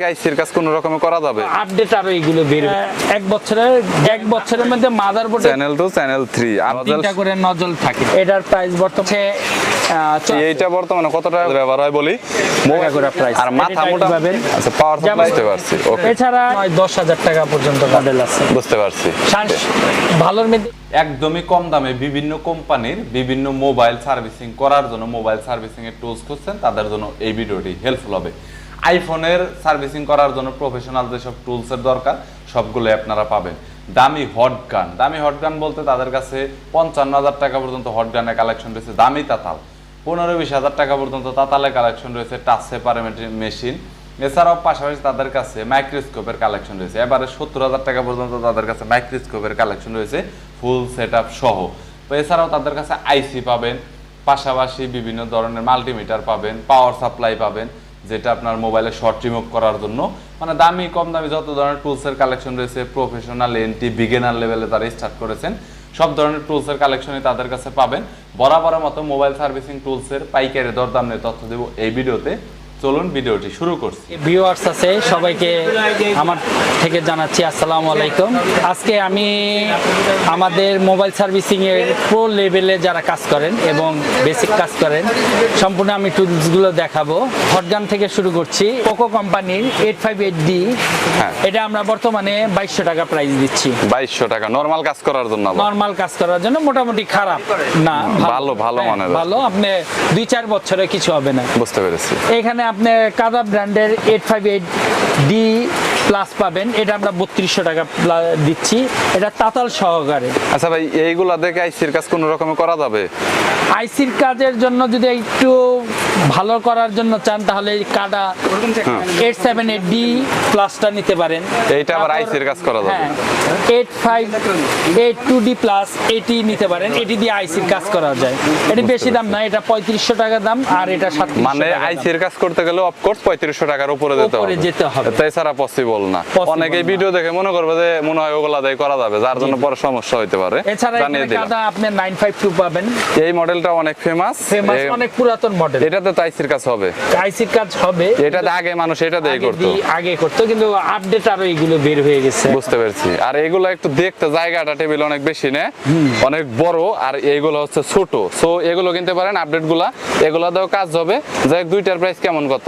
আইসির কাজ কোন রকমে করা যাবে? আপডেট আরও এগুলো বের এক বছরের এক বছরের মধ্যে মাদারবোর্ডে চ্যানেল টু চ্যানেল থ্রি তিনটা করে নজল থাকে। এটার প্রাইস বর্তমানে এইটা বর্তমানে কত টাকা ব্যবহার হয় বলি? টাকা করে প্রাইস আর মাথা মোটা আচ্ছা পাওয়ার সাপ্লাই বুঝতে পারছি ওকে এছাড়া নয় টাকা পর্যন্ত মডেল আছে। বুঝতে পারছি ভালোর মধ্যে একদমই কম দামে বিভিন্ন কোম্পানির বিভিন্ন মোবাইল সার্ভিসিং করার জন্য মোবাইল সার্ভিসিং এর টুলস খুঁজছেন তাদের জন্য এই ভিডিওটি হেল্পফুল হবে। আইফোনের সার্ভিসিং করার জন্য প্রফেশনাল যেসব টুলসের দরকার সবগুলো আপনারা পাবেন। দামি হট গান দামি হট গান বলতে তাদের কাছে পঞ্চান্ন হাজার টাকা পর্যন্ত হট গানের কালেকশন রয়েছে, দামি তাতাল। পনেরো বিশ হাজার টাকা পর্যন্ত তাতালের কালেকশন রয়েছে টাচ সেপার মেশিন এছাড়াও পাশাপাশি তাদের কাছে মাইক্রোস্কোপের কালেকশন রয়েছে। এবারে সত্তর হাজার টাকা পর্যন্ত তাদের কাছে মাইক্রোস্কোপের কালেকশন রয়েছে ফুল সেট আপ সহ। তো এছাড়াও তাদের কাছে আইসি পাবেন, পাশাপাশি বিভিন্ন ধরনের মাল্টিমিটার পাবেন পাওয়ার সাপ্লাই পাবেন। যেটা আপনার মোবাইলে শর্ট রিমুভ করার জন্য। মানে দামি, কম দামি যত ধরনের টুলসের কালেকশন রয়েছে প্রফেশনাল এনটি বিগিনার লেভেলে তারা স্টার্ট করেছেন, সব ধরনের টুলসের কালেকশনই তাদের কাছে পাবেন। বরাবরের মতো মোবাইল সার্ভিসিং টুলসের পাইকারি দরদাম নিয়ে তথ্য দেবো এই ভিডিওতে। চলুন ভিডিওটি শুরু করছি। ভিউয়ার্স আছে সবাইকে আমার থেকে জানাচ্ছি আসসালামু আলাইকুম। আজকে আমি আমাদের মোবাইল সার্ভিসিং এর প্রো লেভেলে যারা কাজ করেন এবং বেসিক কাজ করেন সম্পূর্ণ আমি টুলসগুলো দেখাবো। হটগান থেকে শুরু করছি পোকো কোম্পানির এইট ফাইভ এইট ডি। এটা আমরা বর্তমানে বাইশশো টাকা প্রাইস দিচ্ছি। বাইশশো টাকা নর্মাল কাজ করার জন্য। নর্মাল কাজ করার জন্য মোটামুটি খারাপ। না ভালো, ভালো মানে ভালো আপনি দুই চার বছরে কিছু হবে না। বুঝতে পেরেছি। এখানে আপনি কাদা ব্র্যান্ডের eight five eight D plus পাবেন। এটা আমরা বত্রিশশো টাকা দিচ্ছি। এটা তাতাল সহকারে। আচ্ছা ভাই এইগুলা দেখে আইসির কাজ কোনো রকমে করা যাবে? আইসির কাজের জন্য যদি একটু ভালো করার জন্য চান তাহলে কাদা এইট সেভেন এইট ডি প্লাসটা নিতে পারেন। এইটা আবার আইসির কাজ করা যাবে। Eight five eight two D plus এটি নিতে পারেন। এটি দিয়ে আইসির কাজ করা যায়। এটি বেশি দাম না এটা পঁয়ত্রিশশো টাকা দাম আর এটা সাতত্রিশশো মানে দাম। আইসির কাজ করতে গেলে অফকোর্স পঁয়ত্রিশশো টাকার উপরে যেতে উপরে হবে। যেতে হবে। তাই ছাড়া পসিবল না। Possible অনেকে ভিডিও দেখে মনে করবে যে মনে হয় ওগুলা দিয়ে করা যাবে যার জন্য পরে সমস্যা হতে পারে। এছাড়া এখানে আপনি নাইন ফাইভ টু পাবেন। এই মডেলটা অনেক ফেমাস ফেমাস অনেক পুরাতন মডেল এটাতে তো আইসির কাজ হবে। আইসির কাজ হবে। এটা আগে মানুষ এটা দিয়ে করতো। আগে করতো কিন্তু আপডেট আরও এগুলো বের হয়ে গেছে। বুঝতে পেরেছি। আর এগুলো একটু দেখতে জায়গাটা টেবিল অনেক বেশি না? অনেক বড় আর এইগুলো হচ্ছে ছোট। সো এগুলো কিনতে পারেন আপডেটগুলা। এগুলা দাও কাজ হবে। যাই দুইটার প্রাইস কেমন কত?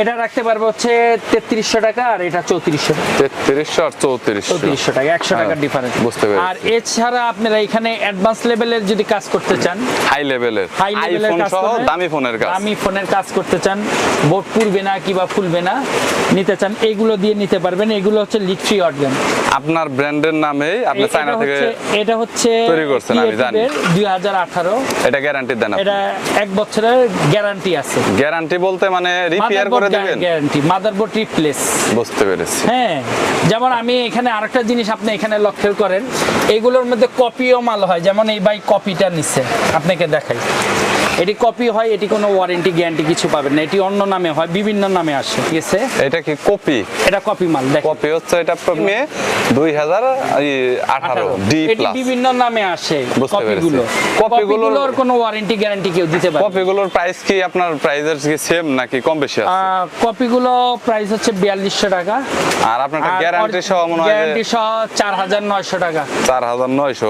এটা রাখতে পারব হচ্ছে তেত্রিশশো টাকা আর এটা চৌত্রিশশো তেত্রিশশো আর চৌত্রিশশো। চৌত্রিশশো টাকা একশো হ্যাঁ, টাকার ডিফারেন্স বুঝতে পেরেছি। আর এছাড়া আপনারা এখানে অ্যাডভান্স লেভেলের যদি কাজ করতে চান হাই লেভেলের হাই লেভেলের কাজ সহ দামি ফোনের কাজ। দামি ফোনের কাজ করতে চান বোর্ড পুড়বে না কিবা ফুলবে না নিতে চান এগুলো দিয়ে নিতে পারবেন। এগুলো হচ্ছে লিট্রি অর্গান আপনার ব্র্যান্ডের নামেই আপনি চায়না থেকে এটা হচ্ছে তৈরি করছেন, আমি জানি। দুই হাজার আঠারো। এটা গ্যারান্টি দেন এটা এক বছরের গ্যারান্টি আছে। গ্যারান্টি বলতে মানে রিপেয়ার করে দিবেন? গ্যারান্টি মাদারবোর্ড রিপ্লেস বুঝতে পেরেছি। হ্যাঁ যেমন আমি এখানে আরেকটা জিনিস আপনি এখানে লক্ষ্য করেন এগুলোর মধ্যে কপিও মাল হয় যেমন এই ভাই কপিটা নিচ্ছে আপনাকে দেখাই। এটি কপি হয় এটি কোনো ওয়ারেন্টি গ্যারান্টি কিছু পাবেন না। এটি অন্য নামে হয় বিভিন্ন নামে আসে ঠিক আছে? এটা কি কপি এটা কপি মাল দেখ কপি হচ্ছে এটা মে দুই হাজার আঠারো ডি এটি বিভিন্ন নামে আসে। কপিগুলো কপিগুলোর- কোনো ওয়ারেন্টি গ্যারান্টি কেউ দিতে পারে। কপিগুলোর প্রাইস কি আপনার প্রাইসের কি সেম নাকি কম বেশি আছে? কপিগুলো প্রাইস হচ্ছে বিয়াল্লিশশো টাকা। আর আপনার গ্যারান্টি সহ মনে হয় গ্যারান্টি সহ চার হাজার নয়শো টাকা। চার হাজার নয়শো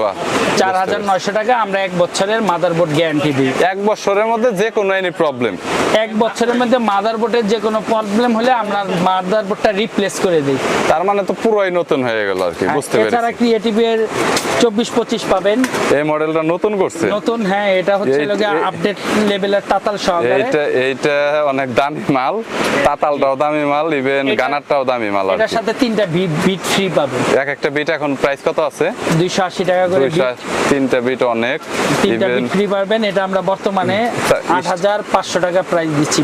চার হাজার নয়শো টাকা আমরা এক বছরের মাদারবোর্ড গ্যারান্টি দিই। এক বছরের মধ্যে যে কোনো এনি প্রবলেম এক বছরের মধ্যে মাদারবোর্ডের যে কোনো প্রবলেম হলে আমরা মাদারবোর্ডটা রিপ্লেস করে দিই। তার মানে তো পুরোই নতুন হয়ে গেল আর কি বুঝতে এছাড়া পেরেছি ক্রিয়েটিভের চব্বিশ পঁচিশ পাবেন। এই মডেলটা নতুন করছে? নতুন হ্যাঁ এটা হচ্ছে এই- আপডেট লেভেলের তাতাল সহকারে। এইটা এইটা অনেক দামি মাল তাতালটাও দামি মাল ইভেন গানারটাও দামি মাল এটার সাথে তিনটা বিট বিট ফ্রি পাবেন। এক একটা বিট এখন প্রাইস কত আছে? দুইশো আশি টাকা করে beat, তিনটা বিট অনেক তিনটা বিট ফ্রি পাবেন এটা আমরা বর্তমানে হাজার পাঁচশো টাকা প্রাইস দিচ্ছি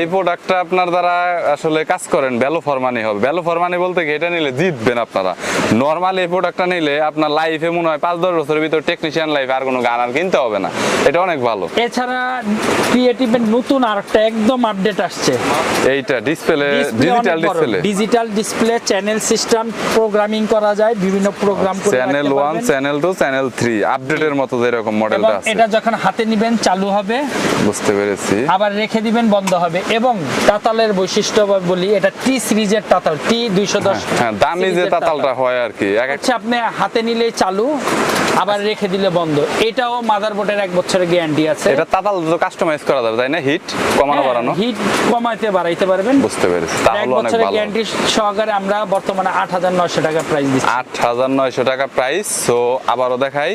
এই প্রোডাক্টটা আপনার দ্বারা আসলে কাজ করেন ভ্যালু ফর মানি হবে। ভ্যালু ফর মানি বলতে কি এটা নিলে জিতবেন আপনারা। নর্মাল এই প্রোডাক্টটা নিলে আপনার লাইফে মনে হয় পাঁচ দশ বছরের ভিতর টেকনিশিয়ান লাইফ আর কোনো গান আর কিনতে হবে না। এটা অনেক ভালো। এছাড়া ক্রিয়েটিভের নতুন আরেকটা একদম আপডেট আসছে। এইটা display digital display digital display channel system programming করা যায় বিভিন্ন প্রোগ্রাম করে চ্যানেল রাখতে one channel two channel three আপডেটের মতো যেরকম মডেলটা আছে। এটা যখন হাতে নিবেন চালু হবে। বুঝতে পেরেছি। আবার রেখে দিবেন বন্ধ হবে। এবং তাতালের বৈশিষ্ট্য বলি এটা টি সিরিজের তাতাল টি দুইশো দশ হ্যাঁ দামি যে তাতালটা হয় আর কি এক আপনি হাতে নিলেই চালু আবার রেখে দিলে বন্ধ। এটাও মাদারবোর্ডের এক বছরের গ্যারান্টি আছে। এটা তাতাল তো কাস্টমাইজ করা যাবে তাই না? হিট কমানো বাড়ানো। হিট কমাইতে বাড়াইতে পারবেন। বুঝতে পেরেছি। তাহলে অনেক বছরের ভালো। গ্যারান্টি সহকারে আমরা বর্তমানে আট হাজার নয়শো টাকা প্রাইস দিচ্ছি। আট হাজার নয়শো টাকা প্রাইস সো আবারও দেখাই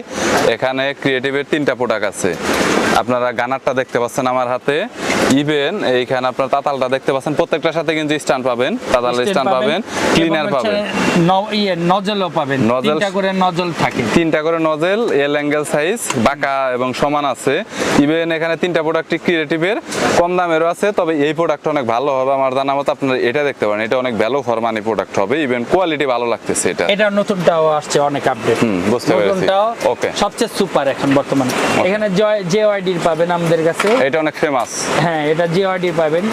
এখানে ক্রিয়েটিভের তিনটা প্রোডাক্ট আছে। আপনারা গানারটা দেখতে পাচ্ছেন আমার হাতে। ইভেন এইখানে আপনার তাতালটা দেখতে পাচ্ছেন প্রত্যেকটার সাথে কিন্তু স্ট্যান্ড পাবেন তাতালের স্ট্যান্ড পাবেন ক্লিনার পাবেন। ইয়ে নজলও পাবেন তিনটা করে নজল থাকে। তিনটা করে নজেল এল অ্যাঙ্গেল সাইজ বাঁকা এবং সমান আছে। ইভেন এখানে তিনটা প্রোডাক্টই ক্রিয়েটিভের কম দামেরও আছে তবে এই প্রোডাক্ট অনেক ভালো হবে আমার জানা মতো আপনারা এটা দেখতে পারেন। এটা অনেক ভ্যালু ফর মানি প্রোডাক্ট হবে ইভেন কোয়ালিটি ভালো লাগতেছে এটা। এটা নতুনটাও আসছে অনেক আপডেট হুম, বুঝতে পেরেছি। ওকে সবচেয়ে সুপার এখন বর্তমানে। এখানে জয় জেওয়াইডির পাবেন আমাদের কাছে। এটা অনেক ফেমাস হ্যাঁ এটা জিআরডি পাবেন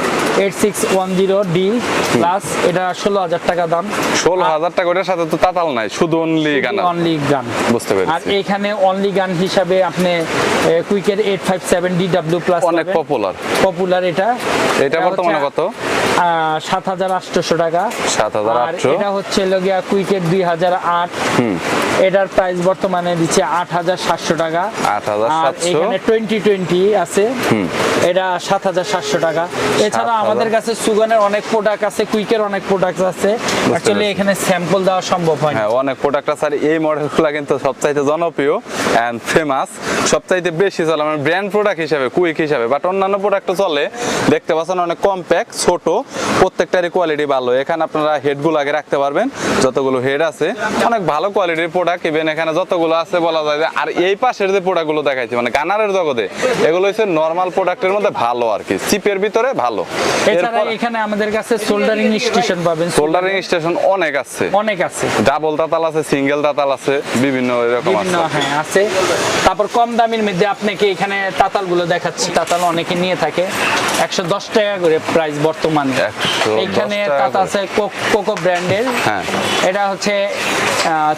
eight six one zero D plus এটা ষোলো হাজার টাকা দাম। ষোলো হাজার টাকা ওটার সাথে তো তাতাল নাই শুধু অনলি গান অনলি গান। বুঝতে পেরেছি। আর এখানে অনলি গান হিসাবে আপনি কুইকের eight five seven D W plus অনেক পপুলার পপুলার এটা। এটা বর্তমানে কত? সাত হাজার আটশোশো টাকা। 7,800 আর এটা হচ্ছে লগিয়া কুইকের দুই হাজার আট। এটার প্রাইস বর্তমানে দিচ্ছে আট হাজার সাতশো টাকা। 8,700 আর এখানে টোয়েন্টি টোয়েন্টি আছে। এটা সাত হাজার সাতশো টাকা। এছাড়া আমাদের কাছে সুগানের অনেক প্রোডাক্ট আছে কুইকের অনেক প্রোডাক্ট আছে। অ্যাকচুয়ালি এখানে স্যাম্পল দেওয়া সম্ভব হয় না হ্যাঁ অনেক প্রোডাক্ট আছে। আর এই মডেলগুলো কিন্তু সবচাইতে জনপ্রিয় অ্যান্ড ফেমাস সবচাইতে বেশি চলে আমার ব্র্যান্ড প্রোডাক্ট হিসাবে কুইক হিসাবে। বাট অন্যান্য প্রোডাক্টও চলে। দেখতে পাচ্ছেন অনেক কম্প্যাক্ট ছোট। প্রত্যেকটারই কোয়ালিটি ভালো। এখানে আপনারা হেডগুলো আগে রাখতে পারবেন। যতগুলো হেড আছে অনেক ভালো কোয়ালিটির প্রোডাক্ট ইভেন এখানে যতগুলো আছে বলা যায় যে আর এই পাশের যে প্রোডাক্টগুলো দেখাইছি মানে গানারের জগতে এগুলো হচ্ছে নর্মাল প্রোডাক্টের মধ্যে ভালো আর কি। চিপের ভিতরে ভালো। এছাড়া এখানে আমাদের কাছে সোল্ডারিং স্টেশন পাবেন। সোল্ডারিং স্টেশন অনেক আছে। অনেক আছে। ডাবল তাতাল আছে সিঙ্গেল তাতাল আছে বিভিন্ন এরকম আছে। হ্যাঁ আছে। তারপর কম দামের মধ্যে আপনাকে এখানে তাতালগুলো দেখাচ্ছি। তাতাল অনেকে নিয়ে থাকে। একশো দশ টাকা করে প্রাইস বর্তমানে। 110 এখানে টাকা আছে কোকো ব্র্যান্ডের। হ্যাঁ। এটা হচ্ছে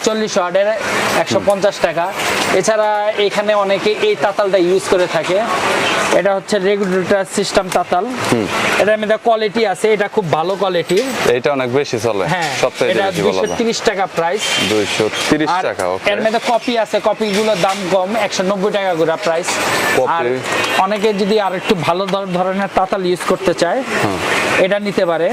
চল্লিশ ওয়ার্ডের একশো পঞ্চাশ টাকা। এছাড়া এখানে অনেকে এই তাতালটা ইউজ করে থাকে। এটা হচ্ছে রেগুলেটর সিস্টেম তাতাল। এটার মধ্যে কোয়ালিটি আছে এটা খুব ভালো কোয়ালিটির এইটা অনেক বেশি চলে। হ্যাঁ এটা বেশি বলা দুশো যায় তিরিশ টাকা প্রাইস দুইশো তিরিশ আর টাকা ওকে এর মধ্যে কপি আছে কপিগুলোর দাম কম একশো নব্বই টাকা করে প্রাইস আর অনেকে যদি আর একটু ভালো ধর- ধরনের তাতাল ইউজ করতে চায় এটা নিতে পারে।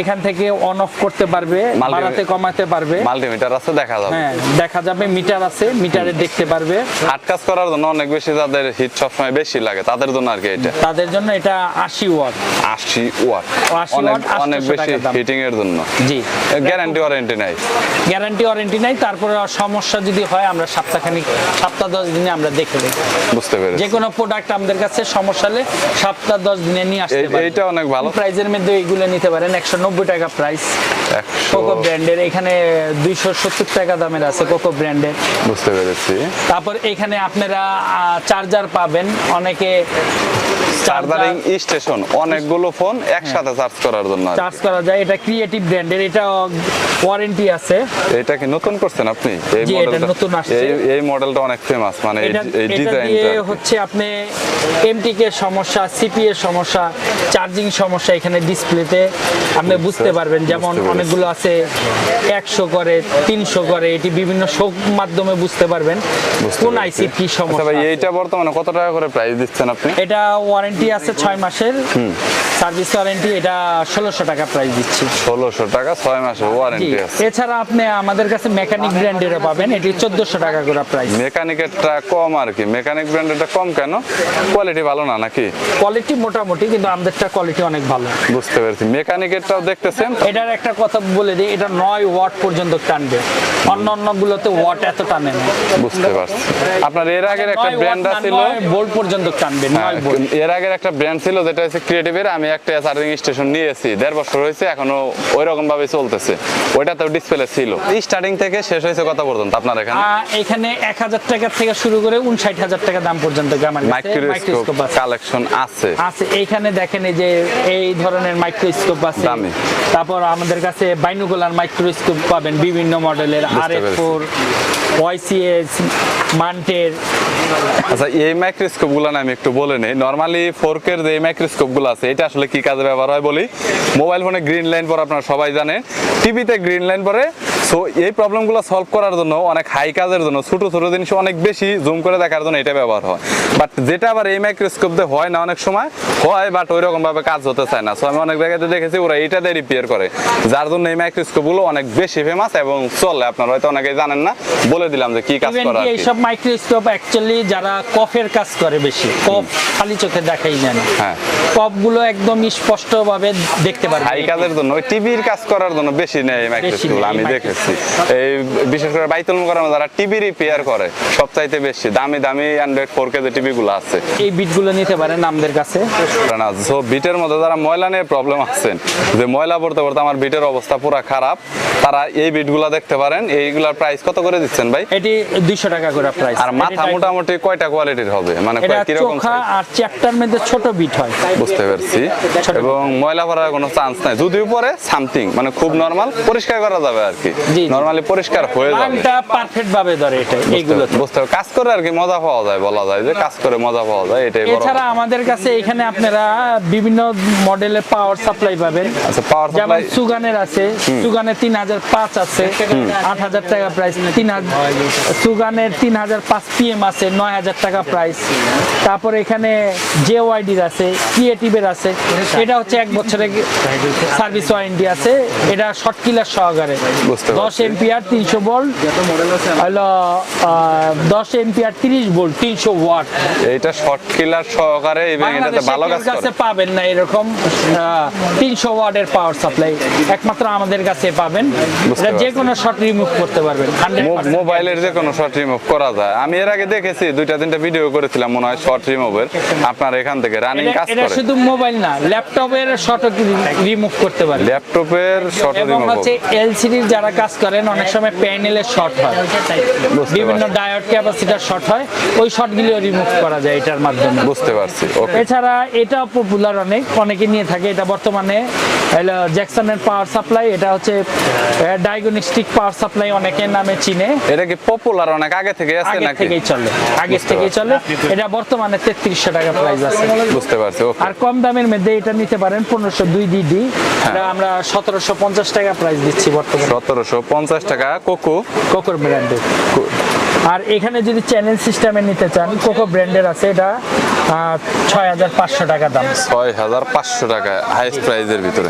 এখান থেকে অন অফ করতে পারবে বাড়াতে কমাতে পারবে। মাল্টিমিটার আছে দেখা যাবে। হ্যাঁ দেখা যাবে মিটার আছে মিটারে দেখতে পারবে। হাট কাজ করার জন্য অনেক বেশি যাদের হিট সবসময় বেশি লাগে তাদের জন্য আর কি এটা। তাদের জন্য এটা আশি ওয়াট। আশি ওয়াট। অনেক অনেক বেশি হিটিং এর জন্য। জি। গ্যারান্টি ওয়ারেন্টি নাই। গ্যারান্টি ওয়ারেন্টি নাই তারপরে সমস্যা যদি হয় আমরা সপ্তাহখানিক সপ্তাহ দশ দিনে আমরা দেখে দেবো বুঝতে পেরেছি। যে কোনো প্রোডাক্ট আমাদের কাছে সমস্যা হলে সপ্তাহ দশ দিনে নিয়ে আসতে পারে এইটা অনেক ভালো। প্রাইজের মধ্যে এগুলো নিতে পারেন। একশো নব্বই টাকা প্রাইস কোকো ব্র্যান্ডের এখানে দুইশো সত্তর টাকা দামের আছে কোকো ব্র্যান্ডের বুঝতে পেরেছি। তারপর এখানে আপনারা চার্জার পাবেন। অনেকে চার্জারিং স্টেশন অনেকগুলো ফোন একসাথে চার্জ করার জন্য চার্জ করা যায় এটা ক্রিয়েটিভ ব্র্যান্ডের এটা ওয়ারেন্টি আছে। এটা কি নতুন করছেন আপনি? এই মডেলটা নতুন আসছে। এই মডেলটা অনেক ফেমাস মানে এই ডিজাইনটা হচ্ছে আপনি এমটিকে সমস্যা সিপি এর সমস্যা চার্জিং সমস্যা এখানে ডিসপ্লেতে আপনি বুঝতে পারবেন। যেমন। অনেকগুলো আছে একশো করে তিনশো করে এটি বিভিন্ন শোক মাধ্যমে বুঝতে পারবেন। কোন কি আচ্ছা সমস্যা এইটা বর্তমানে কত টাকা করে প্রাইস দিচ্ছেন আপনি? এটা ওয়ারেন্টি আছে ছয় মাসের। সার্ভিস ওয়ারেন্টি এটা ষোলোশো টাকা প্রাইস দিচ্ছি। ষোলোশো টাকা ছয় মাসের ওয়ারেন্টি আছে। এছাড়া আপনি আমাদের কাছে মেকানিক ব্র্যান্ডেরও পাবেন এটি চোদ্দশো টাকা করে প্রাইস মেকানিকেরটা কম আর কি। মেকানিক ব্র্যান্ডেরটা কম কেন? কোয়ালিটি ভালো না নাকি? কোয়ালিটি মোটামুটি কিন্তু আমাদেরটা কোয়ালিটি অনেক ভালো। বুঝতে পেরেছি। মেকানিকেরটাও দেখতেছেন? এটার একটা কথা বলে দিই এটা নয় ওয়াট পর্যন্ত টানবে। অন্য অন্য গুলোতে ওয়াট এত টানে না। বুঝতে পারছি। আপনার এর আগের একটা ব্র্যান্ড আছে ছিল বোল্ট পর্যন্ত টানবে হ্যাঁ, নয় বোল্ট এর আগের একটা ব্র্যান্ড ছিল যেটা হচ্ছে ক্রিয়েটিভের আমি একটা চার্জিং স্টেশন নিয়েছি। দেড় বছর হয়েছে এখনও ওই রকম ভাবে চলতেছে। ওইটাতেও ডিসপ্লে ছিল। স্টার্টিং থেকে শেষ হয়েছে কত পর্যন্ত আপনার এখানে? এখানে এক হাজার টাকা থেকে শুরু করে উনষাট হাজার টাকা দাম পর্যন্ত মাইক্রোস্কোপ কালেকশন আছে। আছে। এইখানে দেখেন এই যে এই ধরনের মাইক্রোস্কোপ আছে। দামি। তারপর আমাদের কাছে বাইনোকুলার মাইক্রোস্কোপ পাবেন বিভিন্ন মডেলের আর এফ। ফোর ওয়াইসিএস মান্টের আচ্ছা এই মাইক্রোস্কোপগুলো আমি একটু বলে নেই। নর্মালি ফোরকের যে মাইক্রোস্কোপগুলো আছে এটা আসলে কি কাজে ব্যবহার হয় বলি? মোবাইল ফোনে গ্রিন লাইন পরে আপনারা সবাই জানেন টিভিতে গ্রিন লাইন পরে। সো এই প্রবলেমগুলো সলভ করার জন্য অনেক হাই কাজের জন্য ছোট ছোট জিনিস অনেক বেশি জুম করে দেখার জন্য এটা ব্যবহার হয়। বাট যেটা আবার এই মাইক্রোস্কোপ দিয়ে হয় না অনেক সময় হয় বাট ওই রকম ভাবে কাজ হতে চায় না। সো আমি অনেক জায়গাতে দেখেছি ওরা এইটা দিয়ে রিপেয়ার করে। যার জন্য এই মাইক্রোস্কোপগুলো অনেক বেশি ফেমাস এবং চলে। আপনারা হয়তো অনেকেই জানেন না। বলে দিলাম যে কি কাজ করা এইসব মাইক্রোস্কোপ অ্যাকচুয়ালি যারা কফের কাজ করে বেশি কফ খালি চোখে দেখাই না। হ্যাঁ। কফগুলো একদম স্পষ্ট ভাবে দেখতে পারবে। হাই কাজের জন্য ওই টিভির কাজ করার জন্য বেশি নেই মাইক্রোস্কোপ আমি দেখেছি। এই বিশেষ করে বাইতুল মোকাররমে যারা টিভি রিপেয়ার করে সবচাইতে বেশি দামি দামি অ্যান্ড্রয়েড ফোর কে যে টিভি গুলো আছে। এই বিটগুলো নিতে পারেন আমাদের কাছে। না সো বিটের মধ্যে যারা ময়লা নিয়ে প্রবলেম আছেন যে ময়লা পড়তে পড়তে আমার বিটের অবস্থা পুরো খারাপ তারা এই বিট বিটগুলো দেখতে পারেন। এইগুলার প্রাইস কত করে দিচ্ছেন ভাই? এটি দুইশো টাকা করে প্রাইস আর মাথা মোটামুটি কয়টা কোয়ালিটির হবে? মানে এটা কয়- কীরকম চোখা আর চ্যাপ্টার মধ্যে ছোট বিট হয়। বুঝতে পারছি। এবং ময়লা পড়ার কোনো চান্স নাই। যদিও পরে সামথিং মানে খুব নর্মাল পরিষ্কার করা যাবে আর কি। জি। পরিষ্কার হয়ে যাবে। লাইনটা পারফেক্ট ভাবে ধরে এটা এইগুলো বুঝতে কাজ করে আর কি মজা পাওয়া যায় বলা যায় যে কাজ করে মজা পাওয়া যায় এটাই বড় এছাড়া আমাদের কাছে এখানে আপনারা বিভিন্ন মডেলের পাওয়ার সাপ্লাই পাবেন। আচ্ছা পাওয়ার সাপ্লাই যেমন সুগানের আছে সুগানের তিন হাজার পাঁচ আছে আট হাজার টাকা প্রাইস তিন হাজার সুগানের তিন হাজার পাঁচ পিএম আছে। নয় হাজার টাকা প্রাইস তারপর এখানে জে ওয়াইডির আছে ক্রিয়েটিভের আছে। এটা হচ্ছে এক বছরের সার্ভিস ওয়ারেন্টি আছে। এটা শর্ট কিলার সহকারে। দশ। এমপিআর তিনশো ভোল্ট হলো দশ এমপিআর তিরিশ ভোল্ট তিনশো ওয়াট এইটা শর্ট কিলার সহকারে ভালো কাছে পাবেন না এরকম তিনশো ওয়াটের পাওয়ার সাপ্লাই একমাত্র আমাদের কাছে পাবেন। এটা যে কোনো শর্ট রিমুভ করতে পারবেন মোবাইলের যে কোনো শর্ট রিমুভ করা যায়। আমি এর আগে দেখেছি দুইটা তিনটা ভিডিও করেছিলাম মনে হয় শর্ট রিমুভের আপনার এখান থেকে রানিং এটা- কাজ এটা করে। শুধু মোবাইল না ল্যাপটপের শর্ট রিমুভ করতে পারবেন ল্যাপটপের শর্ট রিমুভ হচ্ছে এলসিডির যারা কাজ করেন অনেক সময় প্যানেলের শর্ট হয়। বিভিন্ন ডায়োড ক্যাপাসিটার শর্ট হয় ওই শর্টগুলো রিমুভ করা যায় এটার মাধ্যমে। বুঝতে পারছি ওকে এছাড়া এটাও পপুলার অনেক অনেকে নিয়ে থাকে এটা বর্তমানে হলো জ্যাকসনের পাওয়ার সাপ্লাই এটা হচ্ছে ডায়াগনস্টিক পাওয়ার সাপ্লাই অনেকের নামে চিনে। এটা কি পপুলার অনেক আগে থেকে আছে আগে নাকি? থেকেই চলে। আগে থেকে চলে। এটা বর্তমানে তেত্রিশশো টাকা প্রাইস আছে। বুঝতে পারছি আর কম দামের মধ্যে এটা নিতে পারেন পনেরোশো দুই ডিডি হ্যাঁ। এটা আমরা সতেরোশো পঞ্চাশ টাকা প্রাইস দিচ্ছি বর্তমানে। সতেরোশো পঞ্চাশ টাকা কোকো। কোকোর ব্র্যান্ডের আর এখানে যদি চ্যানেল সিস্টেমে নিতে চান কোকো ব্র্যান্ডের আছে এটা ছয় হাজার পাঁচশো টাকা দাম। ছয় হাজার পাঁচশো টাকা হাইস্ট প্রাইজের ভিতরে।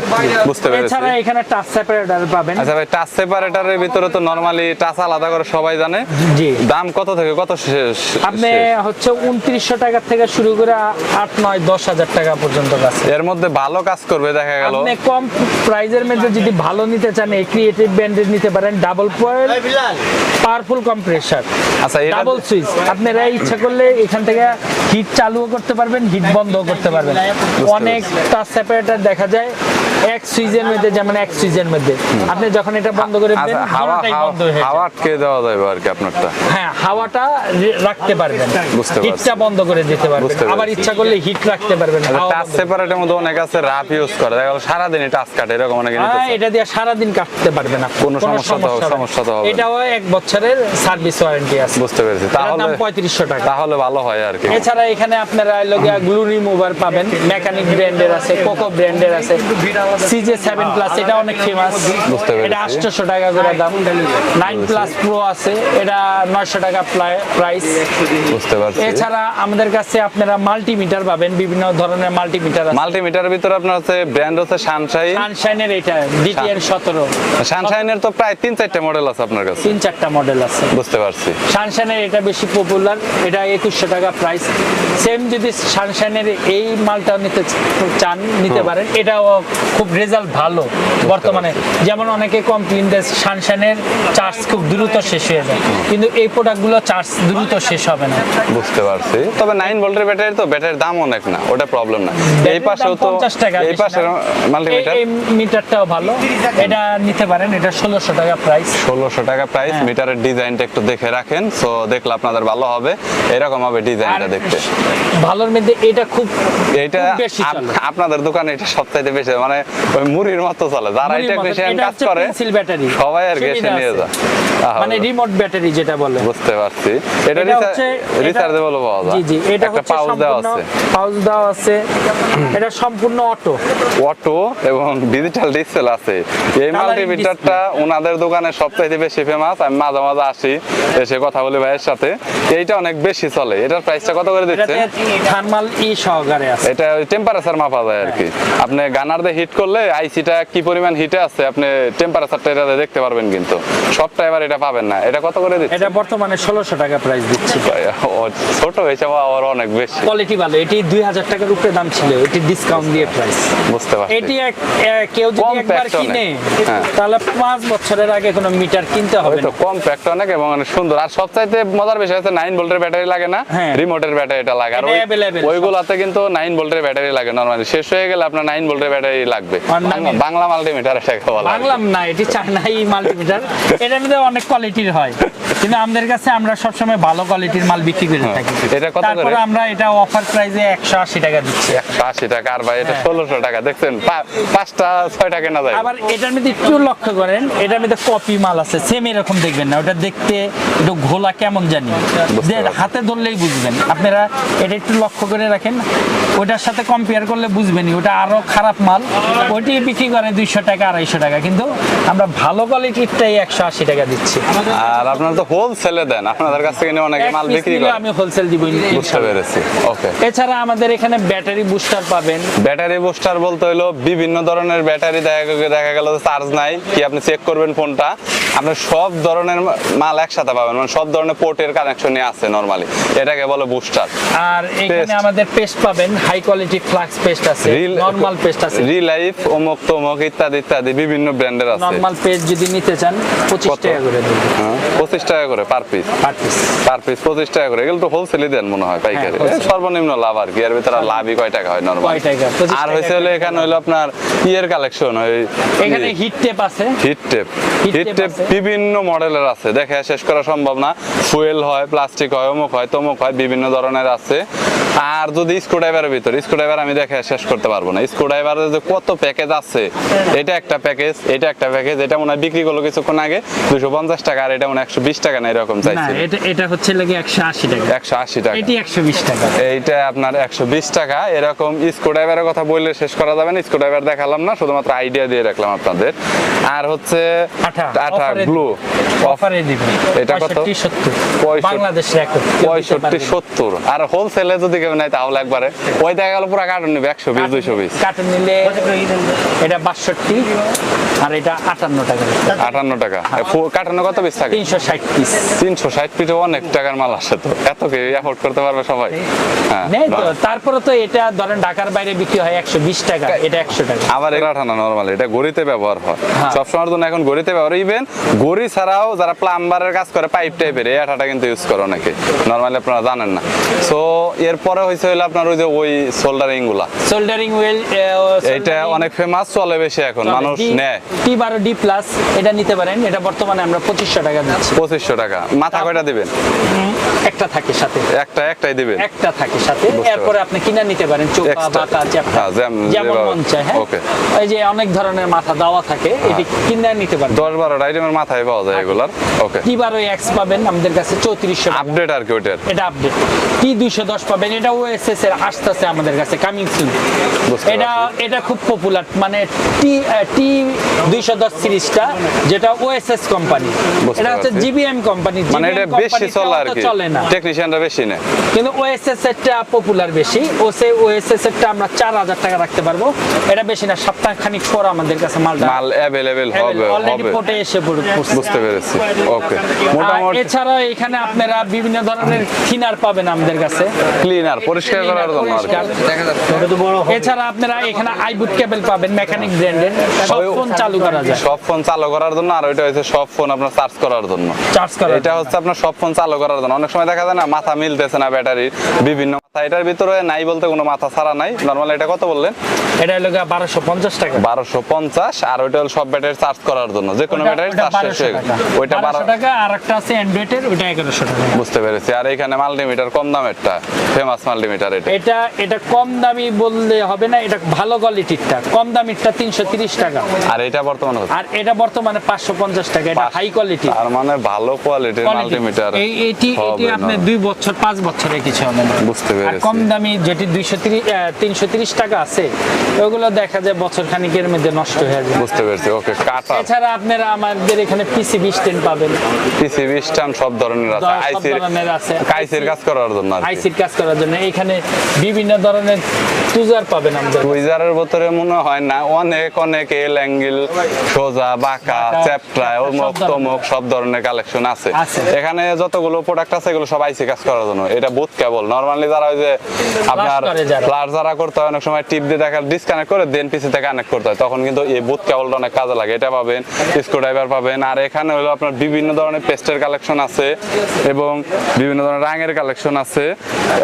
বুঝতে পেরেছি। এছাড়া এখানে টাচ সেপারেটার পাবেন। আচ্ছা ভাই টাচ সেপারেটারের ভিতরে তো নরমালি টাচ আলাদা করে সবাই জানে। জি। দাম কত থেকে কত শেষ আপনি হচ্ছে উনত্রিশশো টাকা থেকে শুরু করে আট নয় দশ হাজার টাকা পর্যন্ত আছে। এর মধ্যে ভালো কাজ করবে দেখা গেল। আপনি কম প্রাইজের মধ্যে যদি ভালো নিতে চান এই ক্রিয়েটিভ ব্র্যান্ডের নিতে পারেন ডাবল পয়েন্ট পাওয়ারফুল কম্প্রেসার আচ্ছা এটা ডাবল সুইচ আপনারা ইচ্ছা করলে এখান থেকে হিট চালুও করতে পারবেন হিট বন্ধও করতে পারবেন। অনেক টাচ সেপারেটর দেখা যায় এক সুইচের মধ্যে যেমন এক সুইচের মধ্যে। আপনি যখন এটা বন্ধ করে দিবেন আচ্ছা পুরোটাই বন্ধ হয়ে হাওয়া আটকে দেওয়া যাবে আর কি আপনারটা। হ্যাঁ হাওয়াটা রাখতে পারবেন। বুঝতে পারছি। হিটটা বন্ধ করে দিতে পারবেন। আবার ইচ্ছা করলে হিট রাখতে পারবেন হাওয়া টাচ সেপারেটের মধ্যে অনেক আছে রাফ ইউজ করে। দেখা গেল সারাদিনই টাচ কাটে এরকম অনেকে হ্যাঁ, এটা দিয়ে সারাদিন কাটতে পারবেন আপনি। কোনো সমস্যা তো সমস্যা তো হবে এটাও এক বছরের সার্ভিস ওয়ারেন্টি আছে বুঝতে পেরেছি। তাহলে দাম পঁয়ত্রিশশো টাকা। তাহলে ভালো হয় আর কি। এছাড়া এখানে আপনারা লগিয়া গ্লু রিমুভার পাবেন। মেকানিক ব্র্যান্ডের আছে কোকো ব্র্যান্ডের আছে। সিজে সেভেন প্লাস এটা অনেক ফেমাস বুঝতে পেরেছি। এটা আটশোশো টাকা করে দাম। নাইন প্লাস প্রো আছে এটা নয়শো টাকা প্রাইস বুঝতে পারছি। এছাড়া আমাদের কাছে আপনারা মাল্টিমিটার পাবেন বিভিন্ন ধরনের মাল্টিমিটার আছে। মাল্টিমিটারের ভিতরে আপনার হচ্ছে ব্র্যান্ড হচ্ছে সানশাইন সানশাইনের এটা ডিটিএন সতেরো। সানশাইনের তো প্রায় তিন চারটে মডেল আছে আপনার কাছে। তিন চারটা মডেল আছে। বুঝতে পারছি। সানশাইনের এটা বেশি পপুলার এটা একুশশো টাকা প্রাইস সেম যদি সানশাইনের এই মালটা নিতে চান নিতে পারেন এটাও খুব রেজাল্ট ভালো বর্তমানে। যেমন অনেকে কমপ্লেন দেয় সানশাইনের চার্জ খুব দ্রুত শেষ হয়ে যায়। কিন্তু এই প্রোডাক্টগুলো চার্জ দ্রুত শেষ হবে না। বুঝতে পারছি। তবে নাইন ভোল্টের ব্যাটারি তো ব্যাটারির দাম অনেক না ওটা প্রবলেম না। এই পাশেও তো 50 টাকা এই পাশের মাল্টিমিটার এই- মিটারটাও ভালো। এটা নিতে পারেন এটা ষোলোশো টাকা প্রাইস ষোলোশো টাকা প্রাইস। মিটারের ডিজাইনটা একটু দেখে রাখেন সো দেখলে আপনাদের ভালো হবে। এরকম হবে ডিজাইনটা দেখতে। ভালোর মধ্যে এটা খুব চলে। আপনাদের দোকানে এটা সবচাইতে বেশি মানে ওই মুড়ির মতো চলে। যারা এটা বেশি কাজ করে pencil battery। সবাই আর সুবিধা নিয়ে। যায়। মানে রিমোট ব্যাটারি যেটা বলে। বুঝতে পারছি। এটা এটা হচ্ছে রিচার্জেবল পাওয়া যায়। জি জি এটা হচ্ছে আছে। পাউচ দেওয়া আছে। এটা সম্পূর্ণ অটো অটো এবং ডিজিটাল ডিসপ্লে আছে। এই মাল্টিমিটারটা ওনাদের দোকানে সবচাইতে বেশি ফেমাস আমি মাঝে মাঝে আসি এসে কথা বলি ভাইয়ের সাথে এইটা অনেক বেশি চলে। এটার প্রাইসটা কত করে দিচ্ছে? থার্মাল ই সহকারে আছে। এটা টেম্পারেচার মাপা যায় আর কি। আপনি গানার দিয়ে হিট করলে আইসিটা কি পরিমাণ হিটে আছে আপনি টেম্পারেচারটা এটা দেখতে পারবেন কিন্তু। সবটা এবার এটা পাবেন না। এটা কত করে দিচ্ছে? এটা বর্তমানে ষোলোশো টাকা প্রাইস দিচ্ছি। ও, ছোট হিসাবে আবার অনেক বেশি। কোয়ালিটি ভালো। এটি দুই হাজার টাকার উপরে দাম ছিল। এটি ডিসকাউন্ট দিয়ে প্রাইস বুঝতে পারছি। এটি এক কেউ যদি একবার কিনে হ্যাঁ। তাহলে পাঁচ বছরের আগে কোনো মিটার কিনতে হবে না। কম্প্যাক্ট অনেক এবং অনেক সুন্দর। আর সবচাইতে মজার বিষয় হচ্ছে নাইন ভোল্টের ব্যাটারি লাগে না হ্যাঁ। রিমোটের ব্যাটারিটা লাগে আর এটা। ওইগুলাতে কিন্তু নাইন ভোল্টের ব্যাটারি লাগে নরমালি শেষ হয়ে গেলে আপনার নাইন ভোল্টের ব্যাটারি লাগবে বাংলা- বাংলা মাল্টিমিটার এটাকে বলা হয়। বাংলাম না এটি চায়নাই মাল্টিমিটার এটার মধ্যে অনেক কোয়ালিটির হয় কিন্তু আমাদের কাছে আমরা সবসময় ভালো কোয়ালিটির মাল বিক্রি করে থাকি হ্যাঁ। এটা কত করে? তারপরে আমরা এটা অফার প্রাইসে একশো আশি টাকা দিচ্ছি একশো আশি টাকা আর ভাই এটা হ্যাঁ। ষোলোশো টাকা দেখছেন পাঁচটা ছয় টাকা না যায় আবার এটার মধ্যে একটু লক্ষ্য করেন এটার মধ্যে কপি মাল আছে সেম এরকম দেখবেন না ওটা দেখতে একটু ঘোলা কেমন জানি? যে হাতে ধরলেই বুঝবেন। আপনারা এটা একটু লক্ষ্য করে রাখেন। ওটার সাথে কম্পেয়ার করলে বুঝবেনই ওটা আরও খারাপ মাল। ওইটি বিক্রি করে দুইশো টাকা আড়াইশো টাকা। কিন্তু আমরা ভালো কোয়ালিটিরটাই একশো আশি টাকা দিচ্ছি। আর আপনারা তো হোলসেলে দেন। আপনাদের কাছ থেকে অনেকে মাল বিক্রি করে আমি হোলসেল দিব বুঝতে। পেরেছি। ওকে এছাড়া আমাদের এখানে ব্যাটারি বুস্টার পাবেন। ব্যাটারি বুস্টার বলতে হলো বিভিন্ন ধরনের ব্যাটারি দেখা দেখা গেল চার্জ নাই। কি আপনি চেক করবেন ফোনটা আপনি সব ধরনের মাল একসাথে পাবেন। মানে সব ধরনের পোর্টের কানেকশনই আছে নরমালি এটাকে বলে বুস্টার আর এখানে আমাদের পেস্ট পাবেন হাই কোয়ালিটি ফ্লাক্স পেস্ট আছে নরমাল পেস্ট আছে। রিলাইফ অমুক তমুক ইত্যাদি ইত্যাদি বিভিন্ন ব্র্যান্ডের আছে। নরমাল পেস্ট যদি নিতে চান পঁচিশ কত? টাকা করে দেবো। হ্যাঁ, পঁচিশ টাকা করে per piece per piece per piece পঁচিশ টাকা করে। এগুলো তো হোলসেলই দেন মনে হয় পাইকারি। হ্যাঁ, সর্বনিম্ন লাভ আর কি। এর ভিতরে লাভই কয় টাকা হয় নরমাল কয় টাকা? আর হয়েছে হলো এখানে হলো আপনার ইয়ের কালেকশন ওই এখানে হিট টেপ আছে। হিট টেপ হিট টেপ বিভিন্ন মডেলের আছে। দেখে শেষ করা সম্ভব না ফুয়েল হয় প্লাস্টিক হয় অমুক হয় তমুক হয় বিভিন্ন ধরনের আছে। আর যদি স্ক্রুড্রাইভারের ভিতরে স্ক্রুড্রাইভার আমি দেখে শেষ করতে পারব না। স্ক্রুড্রাইভারের যে কত প্যাকেজ আছে এটা একটা প্যাকেজ এটা একটা প্যাকেজ এটা মনে হয় বিক্রি করল কিছুক্ষণ আগে দুশো পঞ্চাশ টাকা আর এটা মনে একশো বিশ টাকা না এরকম না চাইছে। এটা হচ্ছে লাগে একশো আশি টাকা। একশো আশি টাকা। এটি একশো বিশ টাকা। এইটা আপনার একশো বিশ টাকা। এরকম স্ক্রুড্রাইভারের কথা বললে শেষ করা যাবে না স্ক্রুড্রাইভার দেখালাম না শুধুমাত্র আইডিয়া দিয়ে রাখলাম আপনাদের। আর হচ্ছে আঠা আঠা গ্লু অফারে দিবেন। এটা কত? পঁয়ষট্টি সত্তর। পঁয়ষট্টি- বাংলাদেশ রেকর্ড পঁয়ষট্টি সত্তর। আর হোলসেলে যদি কেউ নেয় তাহলে একবারে। ওই দেখা গেল পুরো কার্টন নিবে একশো বিশ দুইশো বিশ। কার্টুন নিলে এটা বাষট্টি। আর এটা আটান্ন টাকা। আটান্ন টাকা। কার্টুনে কত পিস থাকে? তিনশো ষাট পিস তিনশো ষাট পিঠে অনেক টাকার মাল আসে তো। এত কি অ্যাফোর্ড করতে পারবে সবাই? হ্যাঁ নেই তো তারপরে তো এটা ধরেন ঢাকার বাইরে বিক্রি হয় একশো বিশ টাকা এটা একশো টাকা। আবার এটা আঠানা নরমাল এটা গড়িতে ব্যবহার হয়। হ্যাঁ। সবসময়ের জন্য এখন গড়িতে ব্যবহার ইভেন গড়ি ছাড়াও যারা প্লাম্বারের কাজ করে পাইপ টাইপের এই আঠাটা কিন্তু ইউজ করে অনেকে। নরমালি আপনারা জানেন না। সো এরপরে হয়েছে হলো আপনার ওই যে ওই সোল্ডারিংগুলা। সোল্ডারিং ওয়েল এইটা অনেক ফেমাস চলে বেশি এখন মানুষ নেয়। টি বারো ডি প্লাস এটা নিতে পারেন। এটা বর্তমানে আমরা পঁচিশশো টাকা দিচ্ছি। পঁচিশশো টাকা। মাথা কয়টা দিবেন? একটা থাকে সাথে। একটা একটাই দিবেন? একটা থাকে সাথে। এরপরে আপনি কিনা নিতে পারেন চোখা বাটা চ্যাপটা। হ্যাঁ, যেমন মন চায় হ্যাঁ? এই যে অনেক ধরনের মাথা দেওয়া থাকে এটি কিনা নিতে পারেন। দশ বারোটা আইটেমের মাথায় পাওয়া যায় এগুলার ওকে টি বারো এক্স পাবেন আমাদের কাছে চৌত্রিশশো আপডেট আর কি ওইটার? এটা আপডেট টি দুইশো দশ পাবেন এটা ওএসএস এর আসতেছে আমাদের কাছে কামিং সুন এটা এটা খুব পপুলার মানে টি টি দুইশো দশ সিরিজটা যেটা ওএসএস কোম্পানি এটা হচ্ছে জিবিএম কোম্পানি মানে এটা বেশি চলে আর কি। চলে না। টেকনিশিয়ানরা বেশি নেয়। কিন্তু ওএসএস এরটা পপুলার বেশি। ও সে ওএসএস এরটা আমরা চার হাজার টাকা রাখতে পারব। এটা বেশি না সপ্তাহ খানিক পর আমাদের কাছে মালটা মাল অ্যাভেলেবেল হবে অলরেডি ফোটে এসে পড়ে- পড়ছে। বুঝতে পেরেছি। ওকে মোটামুটি এছাড়াও এখানে আপনারা বিভিন্ন ধরনের থিনার পাবেন আমাদের কাছে। ক্লিনার পরিষ্কার করার জন্য আর কি। এছাড়া আপনারা এখানে আইবুট কেবল পাবেন মেকানিক ব্র্যান্ডের সব ফোন চালু করা যায়। সব ফোন চালু করার জন্য আর ওইটা হচ্ছে সব ফোন আপনার চার্জ করার জন্য। চার্জ করা এটা হচ্ছে আপনার সব ফোন চালু করার জন্য। অনেক সময় দেখা যায় না মাথা মিলতেছে না ব্যাটারির বিভিন্ন মাথা। এটার ভিতরে নাই বলতে কোনো মাথা ছাড়া নাই। নর্মাল এটা কত বললেন? এটা হলো বারোশো পঞ্চাশ টাকা। বারোশো পঞ্চাশ আর ওইটা হলো সব ব্যাটারি চার্জ করার জন্য। যে কোনো ব্যাটারি চার্জ শেষ হয়ে ওইটা 1200 টাকা আর একটা আছে টাকা। বুঝতে পেরেছি। আর এখানে মাল্টিমিটার কম দামেরটা ফেমাস মাল্টিমিটার এটা। এটা এটা কম দামি বললে হবে না এটা ভালো কোয়ালিটিরটা কম দামিরটা তিনশো তিরিশ টাকা। আর এটা বর্তমানে আর এটা বর্তমানে পাঁচশো পঞ্চাশ টাকা এটা হাই কোয়ালিটি তার মানে ভালো কোয়ালিটির মাল্টিমিটার এই এটি এটি আপনার দুই বছর পাঁচ বছরে কিছু হবে না। বুঝতে পেরেছি। কম দামি যেটি দুইশো তিরিশ তিনশো তিরিশ টাকা আছে ওগুলো দেখা যায় বছর খানিকের মধ্যে নষ্ট হয়ে যায়। বুঝতে পেরেছি। ওকে কাটা। এছাড়া আপনারা আমাদের এখানে পিসিবি স্ট্যান্ড পাবেন। পিসিবি স্ট্যান্ড সব ধরনের আছে। আইসির আছে। কাইসির কাজ করার জন্য আইসির কাজ করার জন্য। এখানে বিভিন্ন ধরনের টুজার পাবেন আমাদের টুইজারের ভিতরে মনে হয় না অনেক অনেক এল অ্যাঙ্গেল সোজা বাঁকা চ্যাপটা অমুক। তমুক সব ধরনের কালেকশন আছে। এখানে যতগুলো প্রোডাক্ট আছে এগুলো সব আইসি কাজ করার জন্য। এটা বুথ কেবল নরমালি যারা ওই যে আপনার। ফ্লার যারা। করতে হয় অনেক সময় টিপ দিয়ে দেখা ডিসকানেক্ট করে দেন পিসিতে কানেক্ট করতে হয়। তখন কিন্তু এই বুথ কেবলটা অনেক কাজে লাগে। এটা পাবেন স্ক্রু ড্রাইভার পাবেন। আর এখানে হলো আপনার বিভিন্ন ধরনের পেস্টের কালেকশন আছে এবং বিভিন্ন ধরনের রাঙের কালেকশন আছে।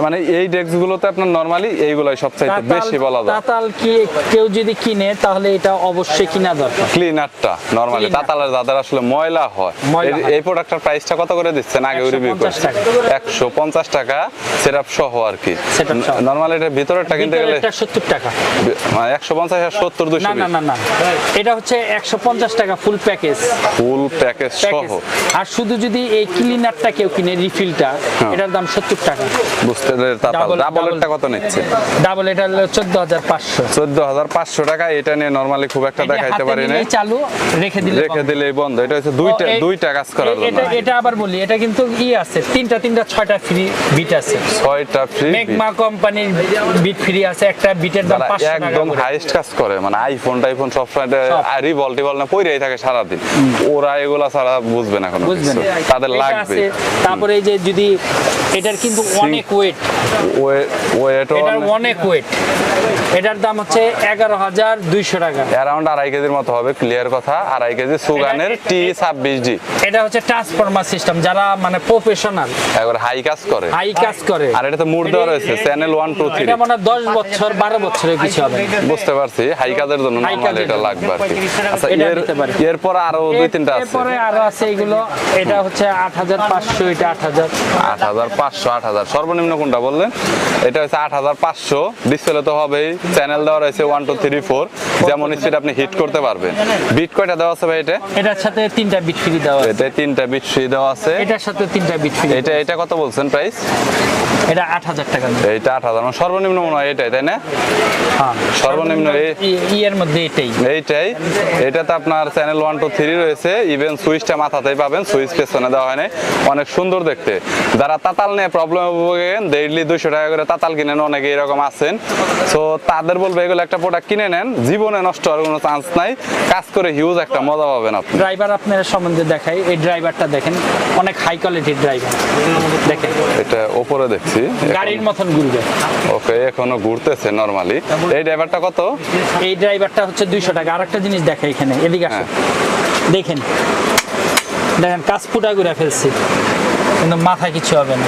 মানে এই ডেস্কগুলোতে আপনার নরমালি এইগুলোই সবচাইতে বেশি বলা যায়। তাতাল কি কেউ যদি কিনে তাহলে এটা অবশ্যই কিনা দরকার। ক্লিনারটা নরমালি। তাতালের যাদের আসলে ময়লা হয় এই- হয়। প্রোডাক্টটার প্রাইসটা কত করে দিচ্ছেন? আগে রিভিউ 150 করছি। টাকা। সেটআপ সহ আর কি। নরমালি এটা ভিতরেরটা কিনতে গেলে এটা সত্তর টাকা। একশো পঞ্চাশ আর সত্তর দুশো না না না এটা হচ্ছে একশো পঞ্চাশ টাকা ফুল প্যাকেজ ফুল প্যাকেজ সহ। আর শুধু যদি এই ক্লিনারটা কেউ কিনে রিফিলটা এটার দাম সত্তর টাকা। বুঝতে তাতাল। ডাবলেরটা কত নিচ্ছে? ডাবল এটা হলো চোদ্দ হাজার পাঁচশো। চোদ্দ হাজার পাঁচশো টাকা এটা নিয়ে নরমালি খুব একটা দেখাইতে পারি না চালু রেখে দিলে রেখে দিলে বন্ধ। এটা হচ্ছে দুইটা দুইটা কাজ করার জন্য। এটা এটা আবার বলি এটা কিন্তু ই আছে তিনটা তিনটা ছয়টা ফ্রি বিট আছে। ছয়টা ফ্রি মেগমা কোম্পানির বিট ফ্রি আছে একটা বিটের দাম যারা পাঁচশো টাকা একদম করে। কাজ করে মানে আইফোন টাইফোন সব সময় রিভল টিভল না পইরাই থাকে সারাদিন। ওরা এগুলা ছাড়া বুঝবে না কোনো তাদের লাগবে। তারপরে এই যে যদি এটার কিন্তু অনেক ওয়েট ওয়েট অনেক ওয়েট এটার দাম হচ্ছে এগারো হাজার দুইশো টাকা। অ্যারাউন্ড আড়াই কেজির মতো হবে ক্লিয়ার কথা আড়াই কেজি সুগানের এটা- টি ছাব্বিশ ডি এটা হচ্ছে ট্রান্সফরমার সিস্টেম যারা মানে প্রফেশনাল একবার হাই কাজ করে। হাই কাজ করে। আর এটাতে মুড দেওয়া রয়েছে চ্যানেল ওয়ান টু থ্রি এটা মানে দশ বছর বারো বছরের কিছু হবে। বুঝতে পারছি হাই কাজের জন্য এটা লাগবে আর কি। আচ্ছা এর এরপর আরও দুই তিনটা আছে। এরপরে আরও আছে এগুলো এটা হচ্ছে আট হাজার পাঁচশো এটা আট হাজার। আট হাজার পাঁচশো আট হাজার। সর্বনিম্ন কোনটা বললেন? এটা হচ্ছে আট হাজার পাঁচশো ডিসপ্লে তো হবেই চ্যানেল দেওয়া রয়েছে ওয়ান টু থ্রি ফোর যেমন স্পিড আপনি হিট করতে পারবেন। বিট কয়টা দেওয়া আছে ভাই এটা? এটার সাথে তিনটা বিট ফ্রি দেওয়া আছে। এটা তিনটা বিট ফ্রি দেওয়া আছে। এটার সাথে তিনটা বিট ফ্রি এটা এটা কত বলছেন প্রাইস এটা আট হাজার টাকা। এইটা আট হাজার। মানে সর্বনিম্ন মনে হয় এটাই তাই না? হ্যাঁ। সর্বনিম্ন ইয়ের মধ্যে এটাই। এইটাই। এটাতে আপনার চ্যানেল ওয়ান টু থ্রি রয়েছে। ইভেন সুইচটা মাথাতেই পাবেন। সুইচ পেছনে দেওয়া হয় নাই অনেক সুন্দর দেখতে। যারা তাতাল নিয়ে প্রবলেম ভোগেন ডেইলি দুইশো টাকা করে তাতাল কিনেন অনেকে এরকম আছেন। সো তাদের বলব এগুলো একটা প্রোডাক্ট কিনে নেন জীবনে নষ্ট হওয়ার কোনো চান্স নাই। কাজ করে হিউজ একটা মজা পাবেন আপনি। ড্রাইভার আপনার সম্বন্ধে দেখাই এই ড্রাইভারটা দেখেন অনেক হাই কোয়ালিটির ড্রাইভার দেখেন। এটা ওপরে দেখছি। গাড়ির মতন ঘুরবে। ওকে এখনও ঘুরতেছে নরমালি এই ড্রাইভারটা কত? এই ড্রাইভারটা হচ্ছে দুইশো টাকা। আরেকটা জিনিস দেখাই এখানে এদিকে আসেন দেখেন। দেখেন কাজ ফুটা করে ফেলছি। কিন্তু মাথা কিছু হবে না।